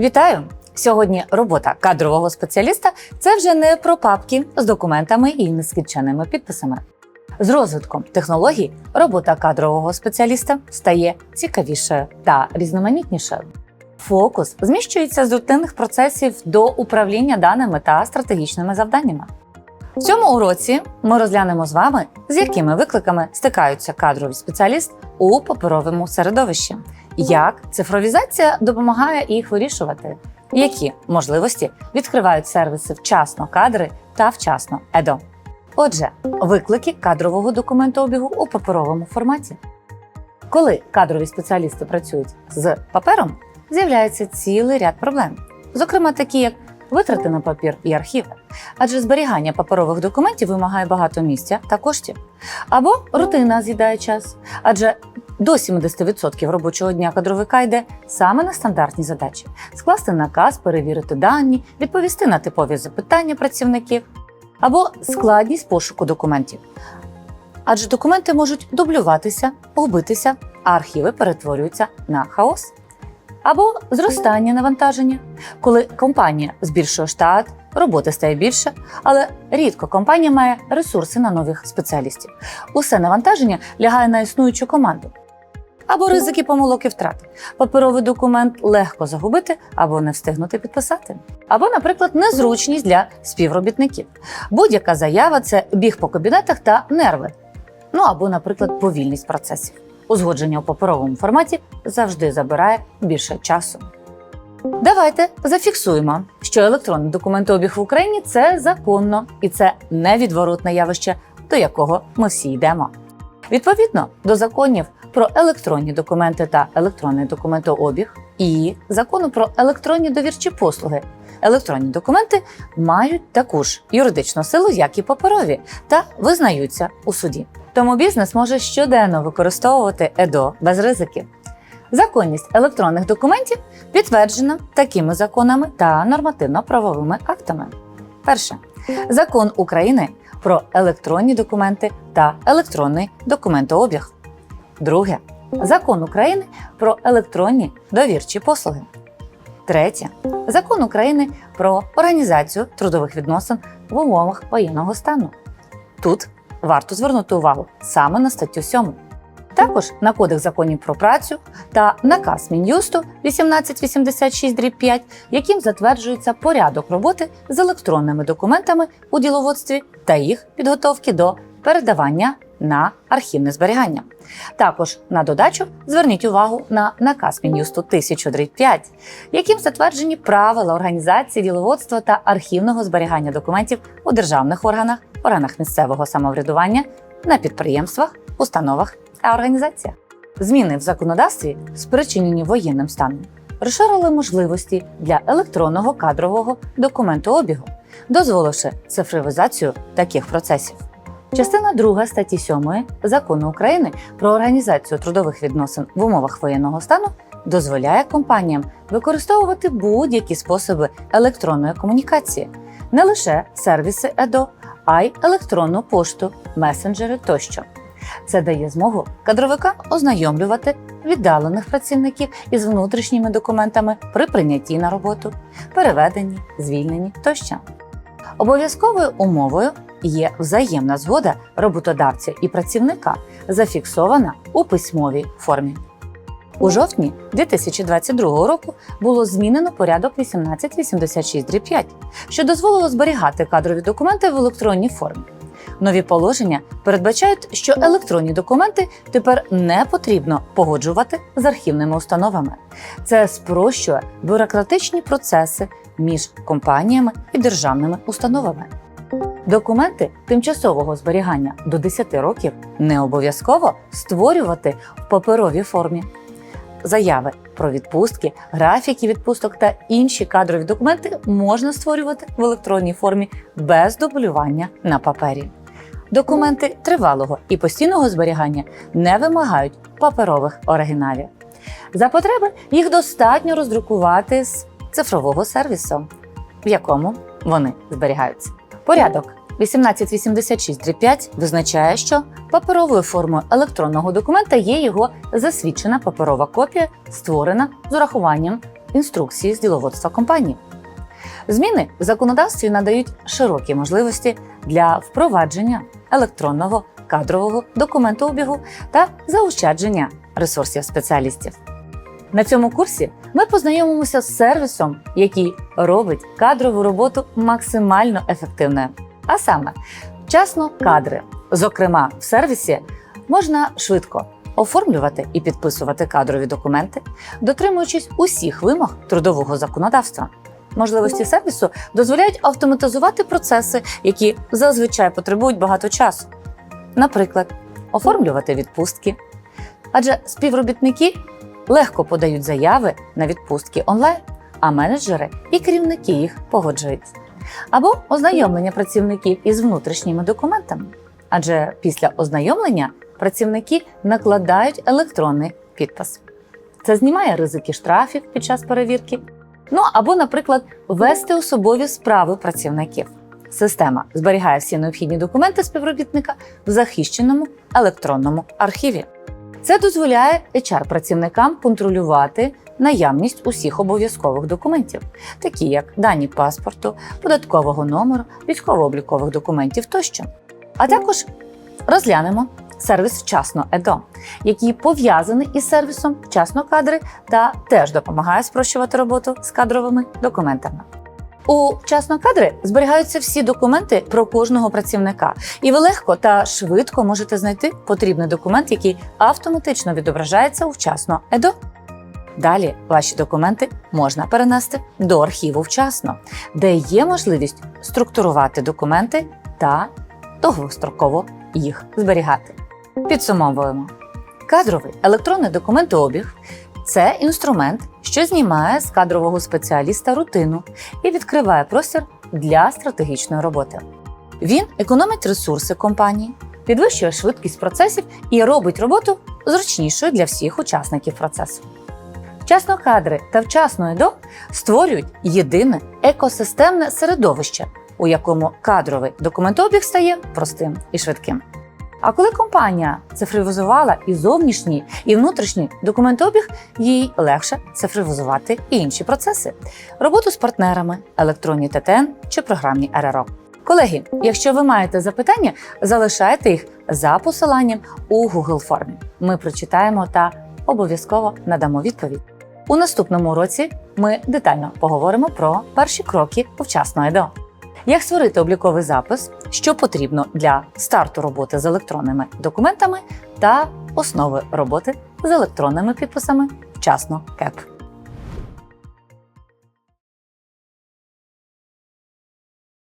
Вітаю! Сьогодні робота кадрового спеціаліста це вже не про папки з документами і нескінченими підписами. З розвитком технологій робота кадрового спеціаліста стає цікавішою та різноманітнішою. Фокус зміщується з рутинних процесів до управління даними та стратегічними завданнями. В цьому уроці ми розглянемо з вами, з якими викликами стикаються кадрові спеціаліст у паперовому середовищі, як цифровізація допомагає їх вирішувати, які можливості відкривають сервіси вчасно кадри та вчасно ЕДО. Отже, виклики кадрового документообігу у паперовому форматі. Коли кадрові спеціалісти працюють з папером, з'являється цілий ряд проблем, зокрема такі як витрати на папір і архіви, адже зберігання паперових документів вимагає багато місця та коштів, або рутина з'їдає час, адже до 70% робочого дня кадровика йде саме на стандартні задачі: скласти наказ, перевірити дані, відповісти на типові запитання працівників або складність пошуку документів. Адже документи можуть дублюватися, губитися, а архіви перетворюються на хаос. Або зростання навантаження, коли компанія збільшує штат, роботи стає більше, але рідко компанія має ресурси на нових спеціалістів. Усе навантаження лягає на існуючу команду. Або ризики помилок і втрат. Паперовий документ легко загубити або не встигнути підписати. Або, наприклад, незручність для співробітників. Будь-яка заява це біг по кабінетах та нерви. Ну або, наприклад, повільність процесів. Узгодження у паперовому форматі завжди забирає більше часу. Давайте зафіксуємо, що електронний документообіг в Україні це законно і це невідворотне явище, до якого ми всі йдемо. Відповідно до законів про електронні документи та електронний документообіг і закону про електронні довірчі послуги. Електронні документи мають таку ж юридичну силу, як і паперові, та визнаються у суді. Тому бізнес може щоденно використовувати ЕДО без ризиків. Законність електронних документів підтверджена такими законами та нормативно-правовими актами. Перше закон України про електронні документи та електронний документообіг. Друге закон України про електронні довірчі послуги. Третє закон України про організацію трудових відносин в умовах воєнного стану. Тут варто звернути увагу саме на статтю 7. Також на Кодекс законів про працю та наказ Мін'юсту 1886-5, яким затверджується порядок роботи з електронними документами у діловодстві та їх підготовки до передавання на архівне зберігання. Також на додачу зверніть увагу на наказ Мін'юсту 1000-5, яким затверджені правила організації діловодства та архівного зберігання документів у державних органах, органах місцевого самоврядування, на підприємствах, установах та організаціях. Зміни в законодавстві, спричинені воєнним станом, розширили можливості для електронного кадрового документообігу, дозволивши цифровізацію таких процесів. Частина 2 статті 7 закону України про організацію трудових відносин в умовах воєнного стану дозволяє компаніям використовувати будь-які способи електронної комунікації, не лише сервіси ЕДО, а й електронну пошту, месенджери тощо. Це дає змогу кадровикам ознайомлювати віддалених працівників із внутрішніми документами при прийнятті на роботу, переведенні, звільненні тощо. Обов'язковою умовою є взаємна згода роботодавця і працівника, зафіксована у письмовій формі. У жовтні 2022 року було змінено порядок 1886-5, що дозволило зберігати кадрові документи в електронній формі. Нові положення передбачають, що електронні документи тепер не потрібно погоджувати з архівними установами. Це спрощує бюрократичні процеси між компаніями і державними установами. Документи тимчасового зберігання до 10 років не обов'язково створювати в паперовій формі. Заяви про відпустки, графіки відпусток та інші кадрові документи можна створювати в електронній формі без дублювання на папері. Документи тривалого і постійного зберігання не вимагають паперових оригіналів. За потреби їх достатньо роздрукувати з цифрового сервісу, в якому вони зберігаються. Порядок 1886-5 визначає, що паперовою формою електронного документа є його засвідчена паперова копія, створена з урахуванням інструкції з діловодства компанії. Зміни в законодавстві надають широкі можливості для впровадження електронного кадрового документообігу та заощадження ресурсів спеціалістів. На цьому курсі ми познайомимося з сервісом, який робить кадрову роботу максимально ефективною. А саме, вчасно кадри. Зокрема, в сервісі можна швидко оформлювати і підписувати кадрові документи, дотримуючись усіх вимог трудового законодавства. Можливості сервісу дозволяють автоматизувати процеси, які зазвичай потребують багато часу. Наприклад, оформлювати відпустки. Адже співробітники легко подають заяви на відпустки онлайн, а менеджери і керівники їх погоджують. Або ознайомлення працівників із внутрішніми документами. Адже після ознайомлення працівники накладають електронний підпис. Це знімає ризики штрафів під час перевірки. Ну або, наприклад, вести особові справи працівників. Система зберігає всі необхідні документи співробітника в захищеному електронному архіві. Це дозволяє HR-працівникам контролювати наявність усіх обов'язкових документів, такі як дані паспорту, податкового номеру, військово-облікових документів тощо. А також розглянемо сервіс вчасно ЕДО, який пов'язаний із сервісом вчасно кадри та теж допомагає спрощувати роботу з кадровими документами. У вчасно кадри зберігаються всі документи про кожного працівника, і ви легко та швидко можете знайти потрібний документ, який автоматично відображається у вчасно ЕДО. Далі ваші документи можна перенести до архіву вчасно, де є можливість структурувати документи та довгостроково їх зберігати. Підсумовуємо: кадровий електронний документообіг це інструмент, що знімає з кадрового спеціаліста рутину і відкриває простір для стратегічної роботи. Він економить ресурси компанії, підвищує швидкість процесів і робить роботу зручнішою для всіх учасників процесу. Вчасно кадри та вчасно ЕДО створюють єдине екосистемне середовище, у якому кадровий документообіг стає простим і швидким. А коли компанія цифровізувала і зовнішній, і внутрішній документообіг, їй легше цифровізувати і інші процеси: роботу з партнерами, електронні ТТН чи програмні РРО. Колеги, якщо ви маєте запитання, залишайте їх за посиланням у Google формі. Ми прочитаємо та обов'язково надамо відповідь. У наступному уроці ми детально поговоримо про перші кроки у вчасно ЕДО. Як створити обліковий запис, що потрібно для старту роботи з електронними документами та основи роботи з електронними підписами вчасно КЕП.